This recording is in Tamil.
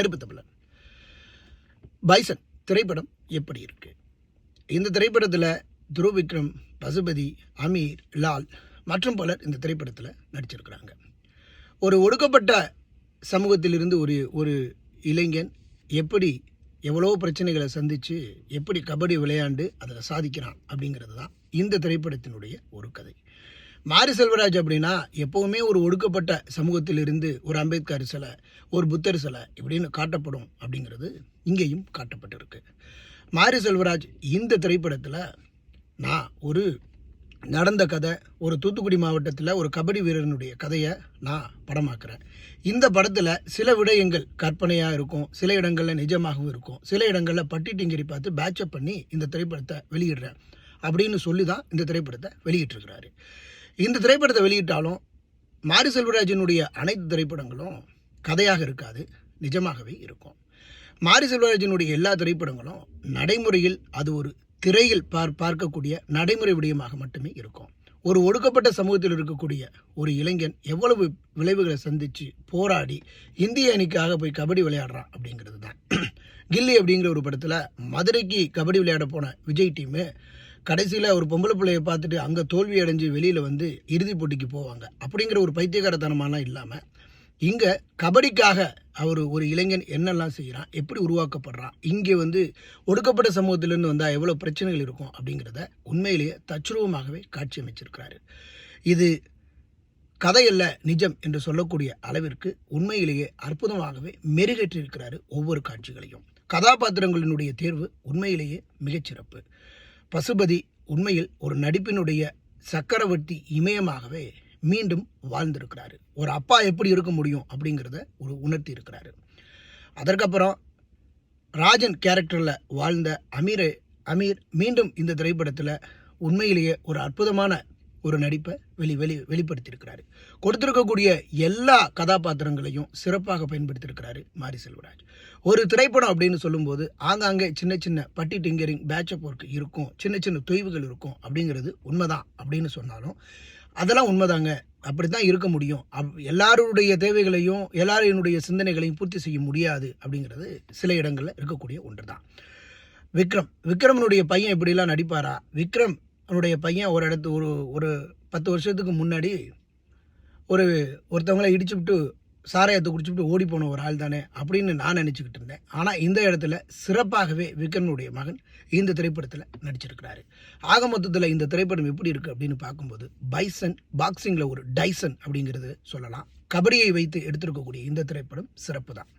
கருப்பு தமிழன் பைசன் திரைப்படம் எப்படி இருக்கு? இந்த திரைப்படத்தில் துருவ் விக்ரம் பசுபதி அமீர் லால் மற்றும் பலர் இந்த திரைப்படத்தில் நடிச்சிருக்கிறாங்க. ஒரு ஒடுக்கப்பட்ட சமூகத்திலிருந்து ஒரு ஒரு இளைஞன் எப்படி எவ்வளோ பிரச்சனைகளை சந்தித்து எப்படி கபடி விளையாண்டு அதில் சாதிக்கிறான் அப்படிங்கிறது தான் இந்த திரைப்படத்தினுடைய ஒரு கதை. மாரி செல்வராஜ் அப்படின்னா எப்போவுமே ஒரு ஒடுக்கப்பட்ட சமூகத்திலிருந்து ஒரு அம்பேத்கர் சிலை ஒரு புத்தர் சிலை இப்படின்னு காட்டப்படும் அப்படிங்கிறது இங்கேயும் காட்டப்பட்டிருக்கு. மாரி செல்வராஜ் இந்த திரைப்படத்தில் நான் ஒரு நடந்த கதை ஒரு தூத்துக்குடி மாவட்டத்தில் ஒரு கபடி வீரனுடைய கதையை நான் படமாக்குறேன். இந்த படத்தில் சில விடயங்கள் கற்பனையாக இருக்கும் சில இடங்களில் நிஜமாகவும் இருக்கும் சில இடங்களில் பட்டி டிங்கிரி பார்த்து பேட்சப் பண்ணி இந்த திரைப்படத்தை வெளியிடுறேன் அப்படின்னு சொல்லி தான் இந்த திரைப்படத்தை வெளியிட்டிருக்கிறாரு. இந்த திரைப்படத்தை வெளியிட்டாலும் மாரி செல்வராஜனுடைய அனைத்து திரைப்படங்களும் கதையாக இருக்காது நிஜமாகவே இருக்கும். மாரி செல்வராஜனுடைய எல்லா திரைப்படங்களும் நடைமுறையில் அது ஒரு திரையில் பார் பார்க்கக்கூடிய நடைமுறை விடயமாக மட்டுமே இருக்கும். ஒரு ஒடுக்கப்பட்ட சமூகத்தில் இருக்கக்கூடிய ஒரு இளைஞன் எவ்வளவு விளைவுகளை சந்தித்து போராடி இந்திய அணிக்காக போய் கபடி விளையாடுறான் அப்படிங்கிறது தான். கில்லி அப்படிங்கிற ஒரு படத்தில் மதுரைக்கு கபடி விளையாட போன விஜய் டீமு கடைசியில் ஒரு பொம்பளை பிள்ளையை பார்த்துட்டு அங்கே தோல்வி அடைஞ்சு வெளியில் வந்து இறுதிப் போட்டிக்கு போவாங்க. அப்படிங்கிற ஒரு பைத்தியகாரத்தனமாலாம் இல்லாமல் இங்கே கபடிக்காக அவர் ஒரு இளைஞன் என்னெல்லாம் செய்கிறான் எப்படி உருவாக்கப்படுறான் இங்கே வந்து ஒடுக்கப்பட்ட சமூகத்திலேருந்து வந்தால் எவ்வளோ பிரச்சனைகள் இருக்கும் அப்படிங்கிறத உண்மையிலேயே தச்சுருவமாகவே காட்சி அமைச்சிருக்கிறாரு. இது கதையல்ல நிஜம் என்று சொல்லக்கூடிய அளவிற்கு உண்மையிலேயே அற்புதமாகவே மெருகேற்றிருக்கிறாரு ஒவ்வொரு காட்சிகளையும். கதாபாத்திரங்களினுடைய தேர்வு உண்மையிலேயே மிகச்சிறப்பு. பசுபதி உண்மையில் ஒரு நடிப்பினுடைய சக்கரவர்த்தி இமயமாகவே மீண்டும் வாழ்ந்திருக்கிறாரு. ஒரு அப்பா எப்படி இருக்க முடியும் அப்படிங்கிறத ஒரு உணர்த்தி இருக்கிறாரு. அதற்கப்புறம் ராஜன் கேரக்டரில் வாழ்ந்த அமீரை அமீர் மீண்டும் இந்த திரைப்படத்தில் உண்மையிலேயே ஒரு அற்புதமான ஒரு நடிப்பை வெளி வெளி வெளிப்படுத்தியிருக்கிறாரு. கொடுத்திருக்கக்கூடிய எல்லா கதாபாத்திரங்களையும் சிறப்பாக பயன்படுத்தியிருக்கிறாரு மாரி செல்வராஜ். ஒரு திரைப்படம் அப்படின்னு சொல்லும்போது ஆங்காங்கே சின்ன சின்ன பட்டி டிங்கரிங் பேட்சப் ஒர்க் இருக்கும் சின்ன சின்ன தொய்வுகள் இருக்கும் அப்படிங்கிறது உண்மைதான் அப்படின்னு சொன்னாலும் அதெல்லாம் உண்மைதாங்க. அப்படி தான் இருக்க முடியும். அப் எல்லாருடைய தேவைகளையும் எல்லாருடைய சிந்தனைகளையும் பூர்த்தி செய்ய முடியாது அப்படிங்கிறது சில இடங்களில் இருக்கக்கூடிய ஒன்று தான் விக்ரம் விக்ரமனுடைய பையன் இப்படிலாம் நடிப்பாரா? விக்ரம் அவனுடைய பையன் ஒரு இடத்து ஒரு ஒரு பத்து வருஷத்துக்கு முன்னாடி ஒரு ஒருத்தவங்களை இடிச்சுவிட்டு சாராயத்தை குடிச்சுவிட்டு ஓடி போன ஒரு ஆள் தானே அப்படின்னு நான் நினச்சிக்கிட்டு இருந்தேன். ஆனால் இந்த இடத்துல சிறப்பாகவே விக்ரமனுடைய மகன் இந்த திரைப்படத்தில் நடிச்சிருக்கிறாரு. ஆக மொத்தத்தில் இந்த திரைப்படம் எப்படி இருக்குது அப்படின்னு பார்க்கும்போது பைசன் பாக்ஸிங்கில் ஒரு டைசன் அப்படிங்கிறது சொல்லலாம். கபடியை வைத்து எடுத்திருக்கக்கூடிய இந்த திரைப்படம் சிறப்பு தான்